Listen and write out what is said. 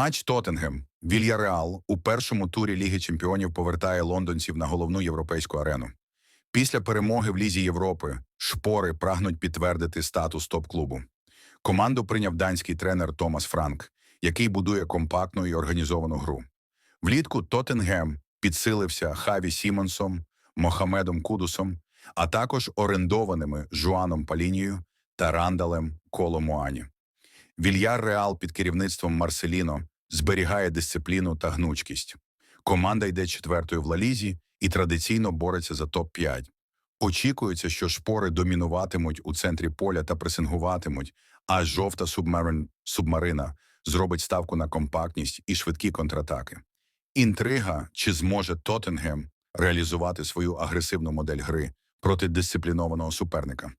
Матч Тоттенгем. Вільяреал у першому турі Ліги Чемпіонів повертає лондонців на головну європейську арену. Після перемоги в Лізі Європи шпори прагнуть підтвердити статус топ-клубу. Команду прийняв данський тренер Томас Франк, який будує компактну і організовану гру. Влітку Тоттенгем підсилився Хаві Сімонсом, Мохамедом Кудусом, а також орендованими Жуаном Палінією та Рандалем Коломуані. Вільяр Реал під керівництвом Марселіно зберігає дисципліну та гнучкість. Команда йде четвертою в лалізі і традиційно бореться за топ-5. Очікується, що шпори домінуватимуть у центрі поля та пресингуватимуть, а жовта субмарина зробить ставку на компактність і швидкі контратаки. Інтрига чи зможе Тоттенгем реалізувати свою агресивну модель гри проти дисциплінованого суперника.